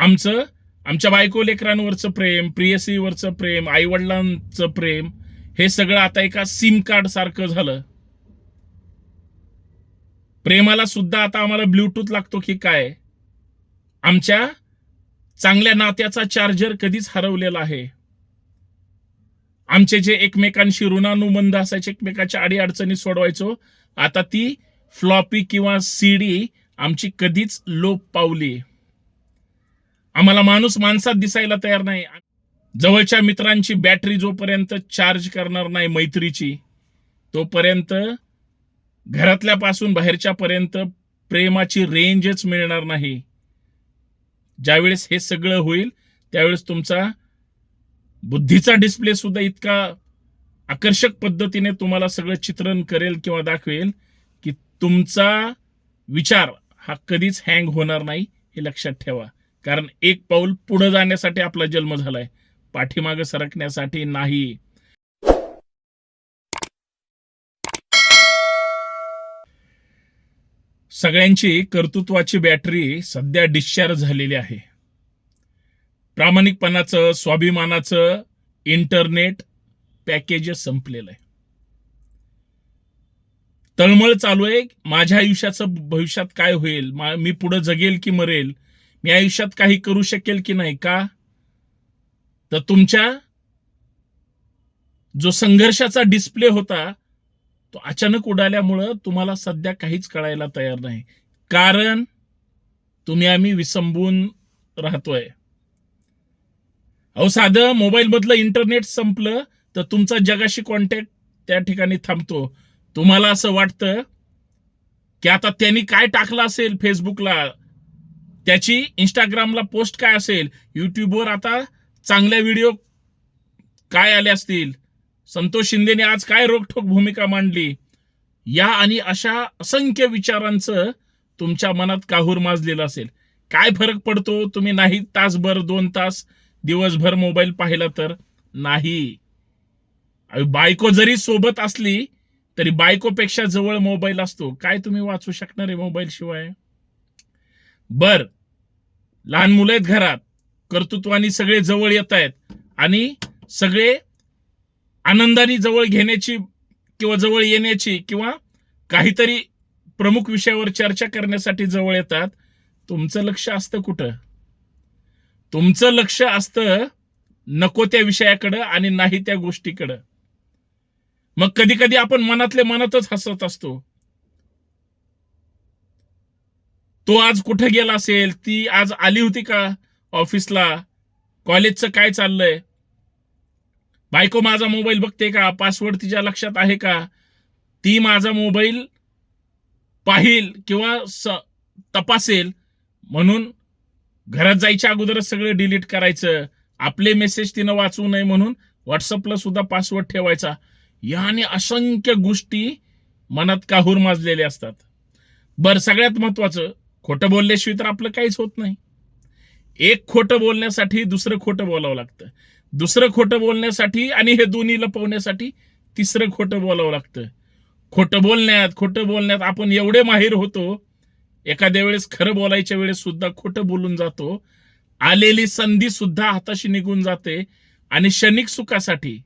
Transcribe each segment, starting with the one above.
आमचं आमच्या बायको लेकरांवरचं प्रेम प्रियसीवरचं प्रेम आईवडिलांचं प्रेम हे सगळं आता एका सिम कार्ड सारखं झालं. प्रेमाला सुद्धा आता आम्हाला ब्ल्यूटूथ लागतो की काय? आमच्या चांगल्या नात्याचा चार्जर कधीच हरवलेला आहे. आमचे जे एकमेकांशी ऋणानुबंध असायचे एकमेकाच्या अडीअडचणी सोडवायचो आता ती फ्लॉपी किंवा सीडी आमची कधीच लोप पावली. आम्हाला माणूस माणसात दिसायला तयार नाही. जवळच्या मित्रांची बॅटरी जोपर्यंत चार्ज करणार नाही मैत्रीची तोपर्यंत घरातल्यापासून बाहेरच्या पर्यंत प्रेमाची रेंजच मिळणार नाही. ज्यावेळेस हे सगळं होईल त्यावेळेस तुमचा बुद्धीचा डिस्प्ले सुद्धा इतका आकर्षक पद्धतीने तुम्हाला सगळं चित्रण करेल किंवा दाखवेल की तुमचा विचार हा कधीच हँग होणार नाही हे लक्षात ठेवा. कारण एक पाऊल पुढे जाण्यासाठी आपला जन्म झालाय. पाठीमागे सरकण्यासाठी नाही. सगळ्यांची कर्तृत्वाची बॅटरी सध्या डिस्चार्ज झालेली आहे. प्रामाणिकपणाचं स्वाभिमानाचं इंटरनेट पॅकेज संपलेलं आहे. तळमळ चालू आहे. माझ्या आयुष्याचं भविष्यात काय होईल? मी पुढे जगेल की मरेल? मी आयुष्यात काही करू शकेल की नाही का? तर तुमच्या जो संघर्षाचा डिस्प्ले होता तो अचानक उडाल्यामुळं तुम्हाला सध्या काहीच कळायला तयार नाही. कारण तुम्ही आम्ही विसंबून राहतोय. अहो साधं मोबाईल मधलं इंटरनेट संपलं तर तुमचा जगाशी कॉन्टॅक्ट त्या ठिकाणी थांबतो. तुम्हाला असं वाटतं की आता त्यांनी काय टाकलं असेल फेसबुकला त्याची इंस्टाग्रामला पोस्ट काय असेल? यूट्यूबवर आता चांगल्या व्हिडिओ काय आले असतील? संतोष शिंदेने आज काय रोखठोक भूमिका मांडली? या आणि अशा असंख्य विचारांचं तुमच्या मनात काहूर माजलेलं असेल. काय फरक पडतो? तुम्ही नाही तासभर दोन तास दिवसभर मोबाईल पाहिला तर? नाही. बायको जरी सोबत असली तरी बायकोपेक्षा जवळ मोबाईल असतो. काय तुम्ही वाचू शकणार आहे मोबाईल शिवाय? बर. लहान मुलं आहेत घरात कर्तृत्वानी सगळे जवळ येत आहेत आणि सगळे आनंदाने जवळ घेण्याची किंवा जवळ येण्याची किंवा काहीतरी प्रमुख विषयावर चर्चा करण्यासाठी जवळ येतात. तुमचं लक्ष असतं कुठं? तुमचं लक्ष असतं नको त्या विषयाकडं आणि नाही त्या गोष्टीकडं. मग कधी कधी आपण मनातले मनातच हसत असतो. तो आज कुठे गेला असेल? ती आज आली होती का ऑफिसला? कॉलेजचं काय चाललंय? बायको माझा मोबाईल बघते का? पासवर्ड तिच्या लक्षात आहे का? ती माझा मोबाईल पाहिल किंवा स- तपासेल म्हणून घरात जायच्या अगोदरच सगळं डिलीट करायचं. आपले मेसेज तिनं वाचू नये म्हणून व्हॉट्सअपला सुद्धा पासवर्ड ठेवायचा. याने असंख्य गोष्टी मनात काहूर माजलेल्या असतात. बरं सगळ्यात महत्वाचं खोटं बोलल्याशिवाय तर आपलं काहीच होत नाही. एक खोटं बोलण्यासाठी दुसरं खोटं बोलावं लागतं. दुसरं खोटं बोलण्यासाठी आणि हे दोन्ही लपवण्यासाठी तिसरं खोटं बोलावं लागतं. खोटं बोलण्यात खोटं बोलण्यात आपण एवढे माहीर होतो एखाद्या वेळेस खरं बोलायच्या वेळेस सुद्धा खोटं बोलून जातो आलेली संधी सुद्धा हाताशी निघून जाते आणि क्षणिक सुखासाठी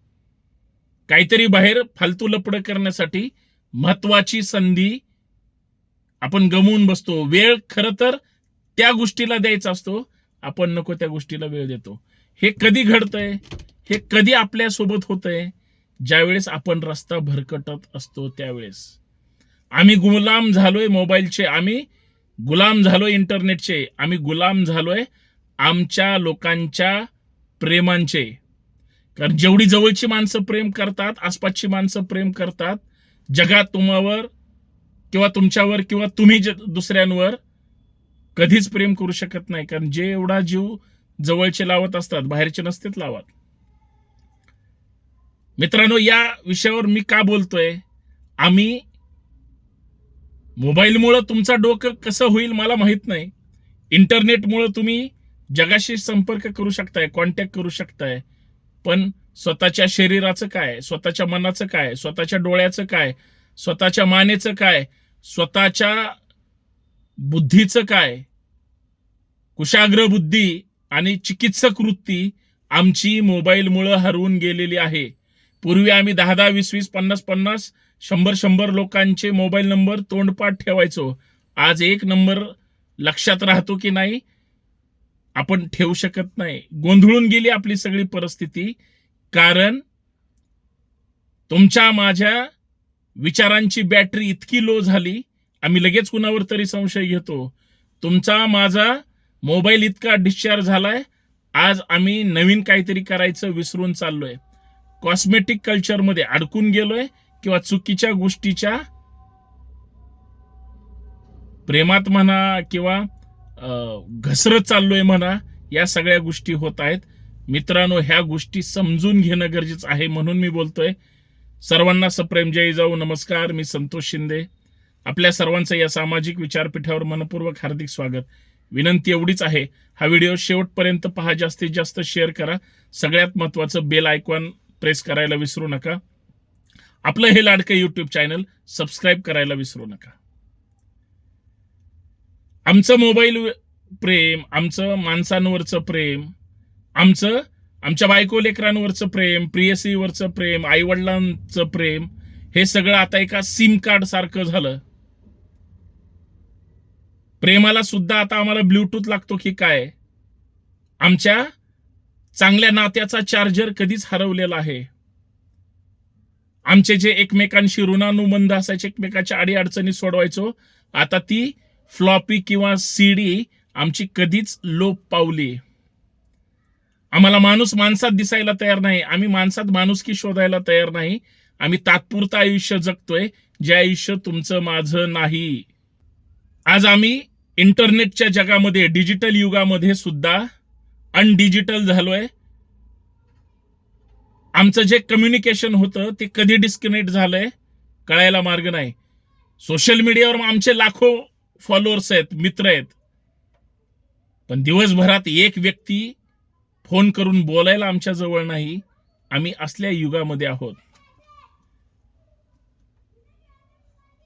काहीतरी बाहेर फालतू लपड करण्यासाठी महत्वाची संधी आपण गमवून बसतो. वेळ खर तर त्या गोष्टीला द्यायचा असतो. आपण नको त्या गोष्टीला वेळ देतो. हे कधी घडतंय? हे कधी आपल्यासोबत होतंय? ज्यावेळेस आपण रस्ता भरकटत असतो त्यावेळेस. आम्ही गुलाम झालोय मोबाईलचे. आम्ही गुलाम झालोय इंटरनेटचे. आम्ही गुलाम झालोय आमच्या लोकांच्या प्रेमांचे. कारण जेवढी जवळची माणसं प्रेम करतात आसपासची माणसं प्रेम करतात जगात तुम्हावर किंवा तुमच्यावर किंवा तुम्ही दुसऱ्यांवर कधीच प्रेम करू शकत नाही. कारण जे एवढा जीव जवळचे लावत असतात बाहेरचे नसतेच लावत. मित्रांनो या विषयावर मी का बोलतोय? आम्ही मोबाईलमुळं तुमचा डोकं कसं होईल मला माहीत नाही. इंटरनेटमुळं तुम्ही जगाशी संपर्क करू शकताय कॉन्टॅक्ट करू शकताय. पण स्वतःच्या शरीराचं काय? स्वतःच्या मनाचं काय? स्वतःच्या डोळ्याचं काय? स्वतःच्या मानेचं काय? स्वतःच्या बुद्धीचं काय? कुशाग्र बुद्धी आणि चिकित्सक वृत्ती आमची मोबाईलमुळं हरवून गेलेली आहे. पूर्वी आम्ही दहा दहा वीस वीस पन्नास पन्नास शंभर शंभर लोकांचे मोबाईल नंबर तोंडपाठ ठेवायचो. आज एक नंबर लक्षात राहतो की नाही? आपण ठेवू शकत नाही. गोंधळून गेली आपली सगळी परिस्थिती. कारण तुमच्या माझ्या विचारांची बॅटरी इतकी लो झाली आम्ही लगेच कुणावर तरी संशय घेतो. तुमचा माझा मोबाईल इतका डिस्चार्ज झालाय आज आम्ही नवीन काहीतरी करायचं विसरून चाललोय. कॉस्मेटिक कल्चरमध्ये अडकून गेलोय किंवा चुकीच्या गोष्टीच्या प्रेमात म्हणा किंवा घसरत चाललोय म्हणा या सगळ्या गोष्टी होत आहेत. मित्रांनो ह्या गोष्टी समजून घेणं गरजेचं आहे म्हणून मी बोलतोय. सर्वांना सप्रेम जय जाऊ नमस्कार मी संतोष शिंदे. आपल्या सर्वांचं या सामाजिक विचारपीठावर मनपूर्वक हार्दिक स्वागत. विनंती एवढीच आहे हा व्हिडिओ शेवटपर्यंत पहा जास्तीत जास्त शेअर करा. सगळ्यात महत्वाचं बेल आयकॉन प्रेस करायला विसरू नका. आपलं हे लाडकं यूट्यूब चॅनल सबस्क्राईब करायला विसरू नका. आमचं मोबाईल प्रेम आमचं माणसांवरचं प्रेम आमचं आमच्या बायको लेकरांवरचं प्रेम प्रियसीवरचं प्रेम आईवडिलांचं प्रेम हे सगळं आता एका सिम कार्ड सारखं झालं. प्रेमाला सुद्धा आता आम्हाला ब्ल्यूटूथ लागतो की काय? आमच्या चांगल्या नात्याचा चार्जर कधीच हरवलेला आहे. आमचे जे एकमेकांशी ऋणानुबंध असायचे एकमेकाच्या अडीअडचणी सोडवायचो आता ती फ्लॉपी किंवा सीडी आमची कधीच लोप पावली. आम्हाला माणूस माणसात दिसायला तयार नाही. आम्ही माणसात माणुसकी शोधायला तयार नाही. आम्ही तात्पुरतं आयुष्य जगतोय जे आयुष्य तुमचं माझं नाही. आज आम्ही इंटरनेटच्या जगामध्ये डिजिटल युगामध्ये सुद्धा अनडिजिटल झालोय. आमचं जे कम्युनिकेशन होतं ते कधी डिस्कनेक्ट झालंय कळायला मार्ग नाही. सोशल मीडियावर आमचे लाखो फॉलोअर्स आहेत मित्र आहेत. पण दिवसभरात एक व्यक्ती फोन करून बोलायला आमच्या जवळ नाही आम्ही असल्या युगामध्ये आहोत.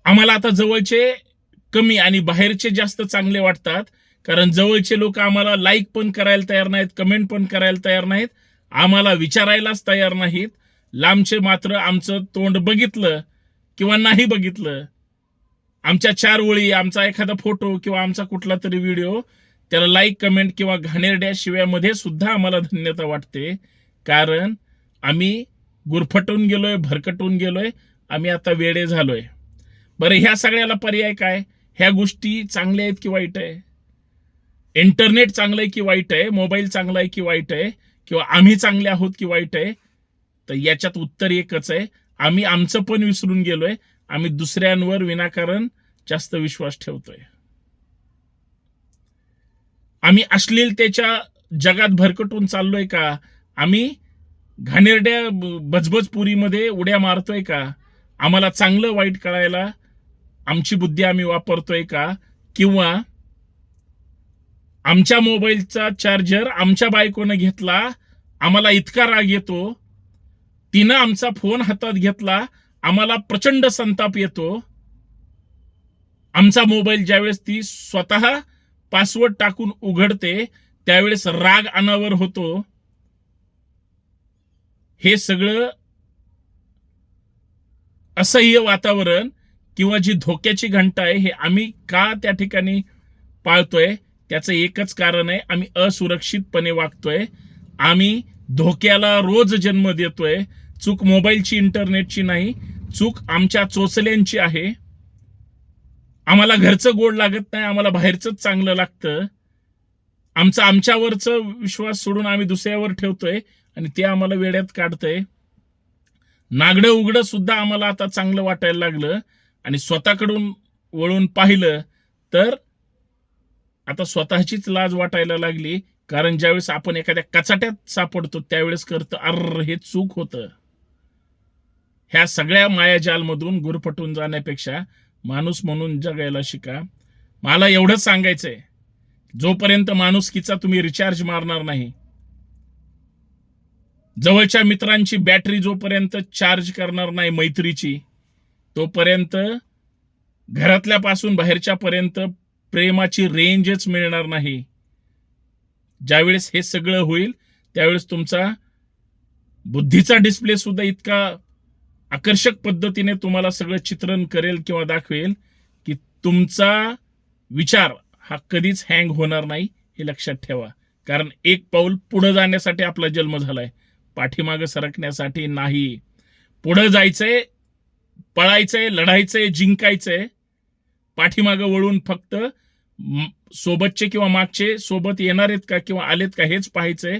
आम्हाला आता जवळचे कमी आणि बाहेरचे जास्त चांगले वाटतात कारण जवळचे लोक आम्हाला लाईक पण करायला तयार नाहीत कमेंट पण करायला तयार नाहीत आम्हाला विचारायलाच तयार नाहीत. लांबचे मात्र आमचं तोंड बघितलं किंवा नाही बघितलं. आमच्या चार ओळी आमचा एखादा फोटो किंवा आमचा कुठला तरी व्हिडिओ त्याला लाईक कमेंट किंवा घाणेरड्या शिव्यामध्ये सुद्धा आम्हाला धन्यता वाटते. कारण आम्ही गुरफटून गेलोय भरकटून गेलोय आम्ही आता वेडे झालोय. बरं ह्या सगळ्याला पर्याय काय? ह्या गोष्टी चांगल्या आहेत की वाईट आहे? इंटरनेट चांगलं आहे की वाईट आहे? मोबाईल चांगला आहे की वाईट आहे? किंवा आम्ही चांगले आहोत की वाईट आहे? तर याच्यात उत्तर एकच आहे. आम्ही आमचं पण विसरून गेलोय. आम्ही दुसऱ्यांवर विनाकारण जास्त विश्वास ठेवतोय. आम्ही अश्लीलतेच्या जगात भरकटून चाललोय का? आम्ही घाणेरड्या बजबजपुरीमध्ये उड्या मारतोय का? आम्हाला चांगलं वाईट कळायला आमची बुद्धी आम्ही वापरतोय का? किंवा आमच्या मोबाईलचा चार्जर आमच्या बायकोनं घेतला आम्हाला इतका राग येतो तिनं आमचा फोन हातात घेतला आम्हाला प्रचंड संताप येतो. आमचा मोबाईल ज्यावेळेस ती स्वतः पासवर्ड टाकून उघडते त्यावेळेस राग अनावर होतो. हे सगळं असह्य वातावरण किंवा जी धोक्याची घंटा आहे हे आम्ही का त्या ठिकाणी पाळतोय? त्याचं एकच कारण आहे आम्ही असुरक्षितपणे वागतोय. आम्ही धोक्याला रोज जन्म देतोय. चूक मोबाईलची इंटरनेटची नाही. चूक आमच्या चोचल्यांची आहे. आम्हाला घरचं गोड लागत नाही आम्हाला बाहेरचंच चांगलं लागतं. आमचा आमच्यावरचं विश्वास सोडून आम्ही दुसऱ्यावर ठेवतोय आणि ते आम्हाला वेड्यात काढतंय. नागडं उघडं सुद्धा आम्हाला आता चांगलं वाटायला लागलं आणि स्वतःकडून वळून पाहिलं तर आता स्वतःचीच लाज वाटायला लागली. कारण ज्यावेळेस आपण एखाद्या कचाट्यात सापडतो त्यावेळेस करतं अर्र हे चूक होतं. ह्या सगळ्या मायाजालमधून गुरफटून जाण्यापेक्षा माणूस म्हणून जगायला शिका. मला एवढंच सांगायचंय. जोपर्यंत माणुसकीचा तुम्ही रिचार्ज मारणार नाही. जवळच्या मित्रांची बॅटरी जोपर्यंत चार्ज करणार नाही मैत्रीची तोपर्यंत घरातल्यापासून बाहेरच्या पर्यंत प्रेमाची रेंजच मिळणार नाही. ज्यावेळेस हे सगळं होईल त्यावेळेस तुमचा बुद्धीचा डिस्प्ले सुद्धा इतका आकर्षक पद्धतीने तुम्हाला सगळं चित्रण करेल किंवा दाखवेल की तुमचा विचार हा कधीच हँग होणार नाही हे लक्षात ठेवा. कारण एक पाऊल पुढे जाण्यासाठी आपला जन्म झालाय. पाठीमागं सरकण्यासाठी नाही. पुढं जायचंय पळायचंय लढायचंय जिंकायचंय. पाठीमागं वळून फक्त सोबतचे किंवा मागचे सोबत येणार आहेत का किंवा आलेत का हेच पाहायचंय.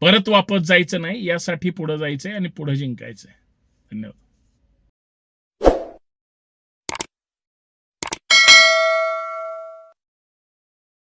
परत वापस जायचं नाही यासाठी पुढे जायचंय आणि पुढे जिंकायचंय. the note.